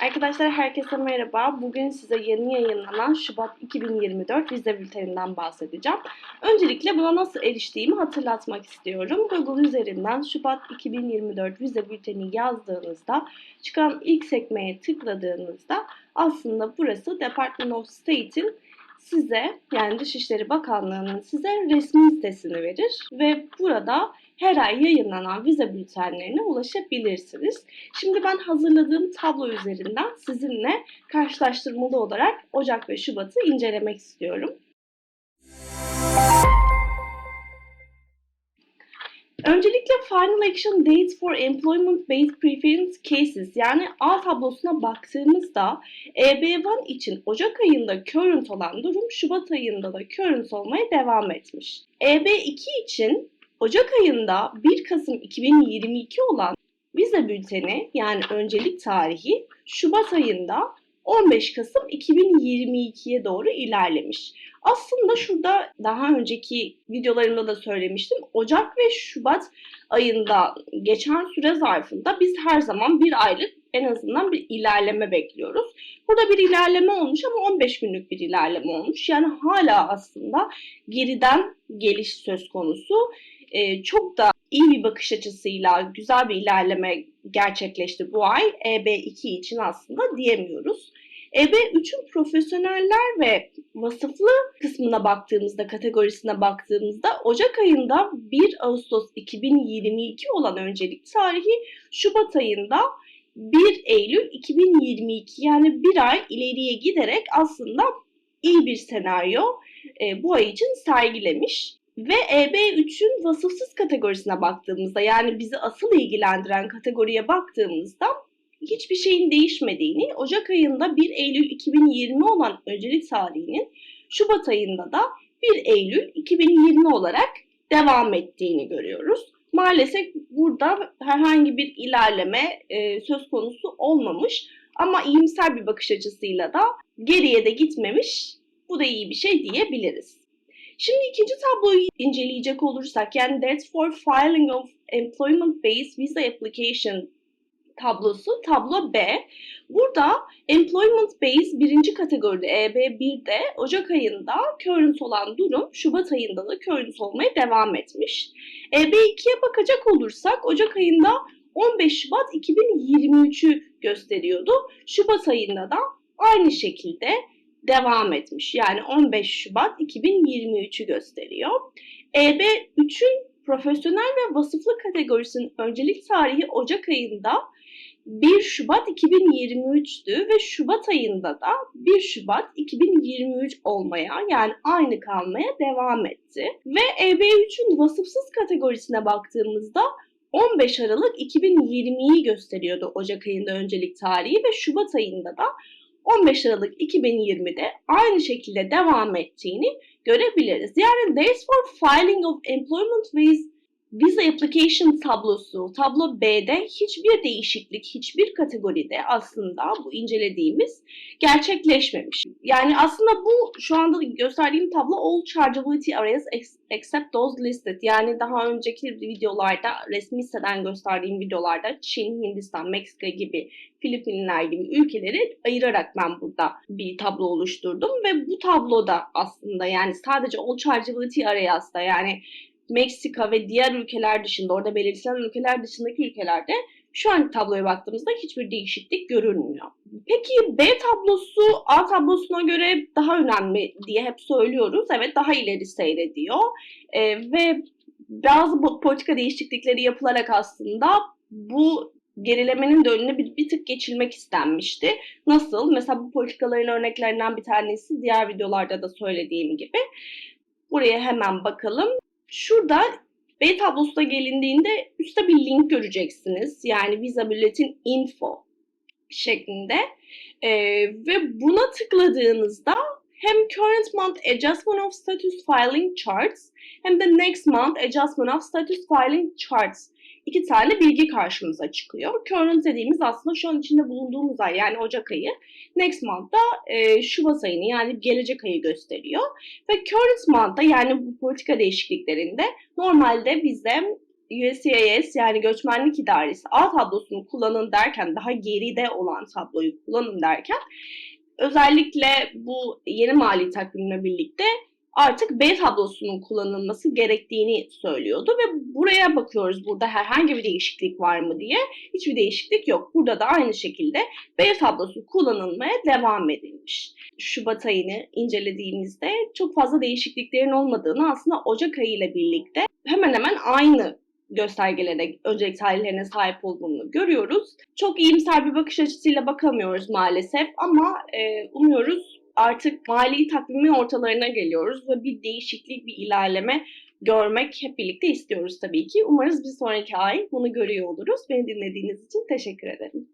Arkadaşlar herkese merhaba. Bugün size yeni yayınlanan Şubat 2024 vize bülteninden bahsedeceğim. Öncelikle buna nasıl eriştiğimi hatırlatmak istiyorum. Google üzerinden Şubat 2024 vize bülteni yazdığınızda çıkan ilk sekmeye tıkladığınızda aslında burası Department of State'in size yani Dışişleri Bakanlığı'nın size resmi sitesini verir ve burada her ay yayınlanan vize bültenlerine ulaşabilirsiniz. Şimdi ben hazırladığım tablo üzerinden sizinle karşılaştırmalı olarak Ocak ve Şubat'ı incelemek istiyorum. Öncelikle Final Action Dates for Employment Based Preference Cases yani A tablosuna baktığımızda EB1 için Ocak ayında current olan durum Şubat ayında da current olmaya devam etmiş. EB2 için Ocak ayında 1 Kasım 2022 olan vize bülteni yani öncelik tarihi Şubat ayında 15 Kasım 2022'ye doğru ilerlemiş. Aslında şurada daha önceki videolarımda da söylemiştim. Ocak ve Şubat ayında geçen süre zarfında biz her zaman bir aylık en azından bir ilerleme bekliyoruz. Burada bir ilerleme olmuş ama 15 günlük bir ilerleme olmuş. Yani hala aslında geriden geliş söz konusu. Ee, çok da iyi bir bakış açısıyla güzel bir ilerleme gerçekleşti bu ay. EB2 için aslında diyemiyoruz. EB3'ün profesyoneller ve vasıflı kısmına baktığımızda, kategorisine baktığımızda Ocak ayında 1 Ağustos 2022 olan öncelik tarihi Şubat ayında 1 Eylül 2022 yani bir ay ileriye giderek aslında iyi bir senaryo e, bu ay için sergilemiş. Ve EB3'ün vasıfsız kategorisine baktığımızda yani bizi asıl ilgilendiren kategoriye baktığımızda hiçbir şeyin değişmediğini, Ocak ayında 1 Eylül 2020 olan öncelik tarihinin Şubat ayında da 1 Eylül 2020 olarak devam ettiğini görüyoruz. Maalesef burada herhangi bir ilerleme e, söz konusu olmamış ama iyimser bir bakış açısıyla da geriye de gitmemiş. Bu da iyi bir şey diyebiliriz. Şimdi ikinci tabloyu inceleyecek olursak yani Dates for Filing of Employment Based Visa Application tablosu tablo B. Burada Employment Based birinci kategoride EB1'de Ocak ayında current olan durum Şubat ayında da current olmaya devam etmiş. EB2'ye bakacak olursak Ocak ayında 15 Şubat 2023'ü gösteriyordu. Şubat ayında da aynı şekilde devam etmiş. Yani 15 Şubat 2023'ü gösteriyor. EB3'ün profesyonel ve vasıflı kategorisinin öncelik tarihi Ocak ayında 1 Şubat 2023'tü ve Şubat ayında da 1 Şubat 2023 olmaya yani aynı kalmaya devam etti. Ve EB3'ün vasıfsız kategorisine baktığımızda 15 Aralık 2020'yi gösteriyordu Ocak ayında öncelik tarihi ve Şubat ayında da 15 Aralık 2020'de aynı şekilde devam ettiğini görebiliriz. Yani Days for Filing of Employment with Visa Application tablosu, tablo B'de hiçbir değişiklik, hiçbir kategoride aslında bu incelediğimiz gerçekleşmemiş. Yani aslında bu şu anda gösterdiğim tablo all chargeability areas except those listed. Yani daha önceki videolarda, resmi siteden gösterdiğim videolarda Çin, Hindistan, Meksika gibi, Filipinler gibi ülkeleri ayırarak ben burada bir tablo oluşturdum ve bu tabloda aslında yani sadece all chargeability areas'da yani Meksika ve diğer ülkeler dışında, orada belirtilen ülkeler dışındaki ülkelerde şu an tabloya baktığımızda hiçbir değişiklik görünmüyor. Peki B tablosu A tablosuna göre daha önemli diye hep söylüyoruz. Evet daha ileri seyrediyor. Ee, ve bazı politika değişiklikleri yapılarak aslında bu gerilemenin de önüne bir, bir tık geçilmek istenmişti. Nasıl? Mesela bu politikaların örneklerinden bir tanesi diğer videolarda da söylediğim gibi. Buraya hemen bakalım. Şurada B tablosuna gelindiğinde üstte bir link göreceksiniz. Yani Visa Bulletin Info şeklinde. Ee, ve buna tıkladığınızda hem Current Month Adjustment of Status Filing Charts hem de Next Month Adjustment of Status Filing Charts iki tane bilgi karşımıza çıkıyor. Current dediğimiz aslında şu an içinde bulunduğumuz ay yani Ocak ayı. Next month da e, Şubat ayını yani gelecek ayı gösteriyor. Ve current month'da yani bu politika değişikliklerinde normalde bizde USCIS yani Göçmenlik İdaresi A tablosunu kullanın derken daha geride olan tabloyu kullanın derken özellikle bu yeni mali takvimle birlikte artık B tablosunun kullanılması gerektiğini söylüyordu ve buraya bakıyoruz burada herhangi bir değişiklik var mı diye. Hiçbir değişiklik yok. Burada da aynı şekilde B tablosu kullanılmaya devam edilmiş. Şubat ayını incelediğimizde çok fazla değişikliklerin olmadığını aslında Ocak ayı ile birlikte hemen hemen aynı göstergelere, öncelik tarihlerine sahip olduğunu görüyoruz. Çok iyimser bir bakış açısıyla bakamıyoruz maalesef ama e, umuyoruz artık mali takvimin ortalarına geliyoruz ve bir değişiklik, bir ilerleme görmek hep birlikte istiyoruz tabii ki. Umarız bir sonraki ay bunu görüyor oluruz. Beni dinlediğiniz için teşekkür ederim.